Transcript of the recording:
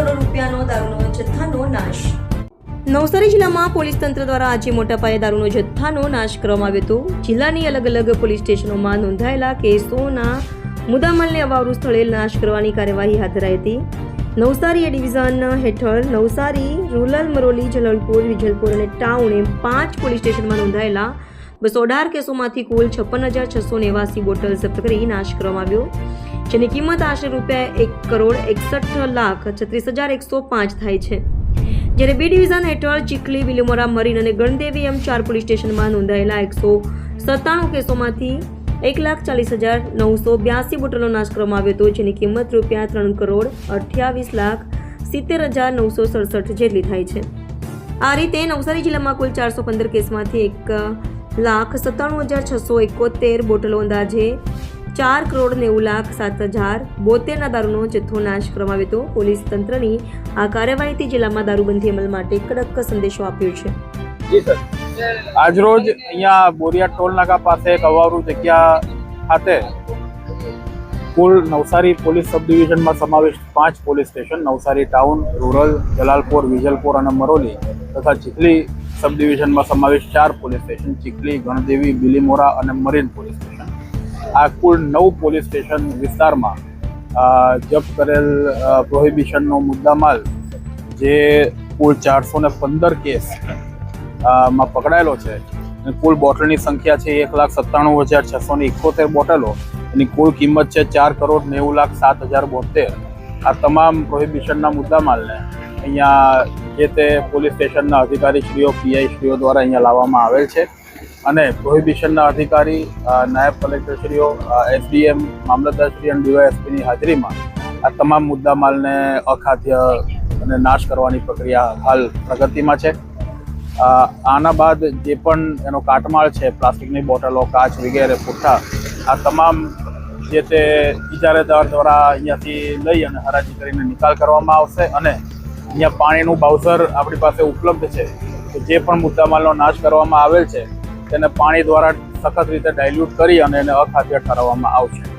કરોડ રૂપિયાનો દારૂનો જથ્થાનો નાશ. નવસારી જિલ્લામાં પોલીસ તંત્ર દ્વારા આજે મોટા પાયે દારૂનો જથ્થાનો નાશ કરવામાં આવ્યો હતો. જિલ્લાની અલગ અલગ પોલીસ સ્ટેશનોમાં નોંધાયેલા કેસોના મુદ્દામાલને અવાવરૂ સ્થળે નાશ કરવાની કાર્યવાહી હાથ ધરાઈ હતી. નવસારી એ ડિવિઝન હેઠળ નવસારી, રૂરલ, મરોલી, જલલપુર, વિજલપુર અને ટાઉન પાંચ પોલીસ સ્ટેશનમાં નોંધાયેલા બસો અઢાર કેસોમાંથી કુલ છપ્પન હજાર છસો નેવાસી બોટલ જપ્ત કરી નાશ કરવામાં આવ્યો. જેની કિંમત આશરે રૂપિયા એક કરોડ એકસઠ લાખ છત્રીસ હજાર એકસો પાંચ થાય છે. જ્યારે બી ડિવિઝન હેઠળ ચીખલી બિલીમોરા મરીન અને ગણદેવી એમ ચાર પોલીસ સ્ટેશનમાં નોંધાયેલા એકસો સત્તાણું કેસોમાંથી એક લાખ ચાલીસ હજાર નવસો બ્યાસી બોટલો નાશ કરવામાં આવ્યો હતો, જેની કિંમત રૂપિયા ત્રણ કરોડ અઠ્યાવીસ લાખ સિત્તેર હજાર નવસો સડસઠ જેટલી થાય છે. આ રીતે નવસારી જિલ્લામાં કુલ ચારસો પંદર કેસમાંથી એક લાખ સત્તાણું હજાર છસો એકોતેર બોટલો અંદાજે ચાર કરોડ નેવું લાખ સાત હજાર બોતેરના દારૂનો જથ્થો નાશ કરવામાં આવ્યો હતો. પોલીસ તંત્રની આ કાર્યવાહીથી જિલ્લામાં દારૂબંધી અમલ માટે કડક સંદેશો આપ્યો છે. આજરોજ અહીંયા બોરિયા ટોલ નાકા પાસે એક અવારું જગ્યા ખાતે કુલ નવસારી પોલીસ સબ ડિવિઝનમાં સમાવિષ્ટ પાંચ police station, Navsari town, rural, Jalalpor, Vijalpor અને મરોલી તથા ચીખલી સબ ડિવિઝનમાં સમાવિષ્ટ ચાર પોલીસ સ્ટેશન, ચીખલી, ગણદેવી, બિલીમોરા અને મરીન પોલીસ સ્ટેશન. આ કુલ નવ પોલીસ સ્ટેશન વિસ્તારમાં જપ્ત કરેલ પ્રોહિબિશનનો મુદ્દામાલ જે કુલ ચારસો ને પંદર કેસમાં પકડાયેલો છે. કુલ બોટલની સંખ્યા છે એક લાખ સત્તાણું હજાર છસો ને એકોતેર બોટલો એની કુલ કિંમત છે ચાર કરોડ નેવું લાખ સાત હજાર બોતેર. આ તમામ પ્રોહિબિશનના મુદ્દામાલને અહીંયા જે તે પોલીસ સ્ટેશનના અધિકારીશ્રીઓ, પીઆઈશ્રીઓ દ્વારા અહીંયા લાવવામાં આવેલ છે. અને પ્રોહિબિશનના અધિકારી નાયબ કલેક્ટરશ્રીઓ એસડીએમ, મામલતદારશ્રી અને ડીવાયએસપીની હાજરીમાં આ તમામ મુદ્દામાલને અખાદ્ય અને નાશ કરવાની પ્રક્રિયા હાલ પ્રગતિમાં છે. આના બાદ જે પણ એનો કાટમાળ છે, પ્લાસ્ટિકની બોટલો, કાચ વગેરે, પુઠ્ઠા, આ તમામ જે તે ઇજારેદાર દ્વારા અહીંયાથી લઈ અને હરાજી કરીને નિકાલ કરવામાં આવશે અને અહીંયા પાણીનું બાઉસર આપણી પાસે ઉપલબ્ધ છે. જે પણ મુદ્દામાલનો નાશ કરવામાં આવેલ છે તેને પાણી દ્વારા સખત રીતે ડાયલ્યુટ કરી અને એને અખાદ્ય ઠરાવવામાં આવશે.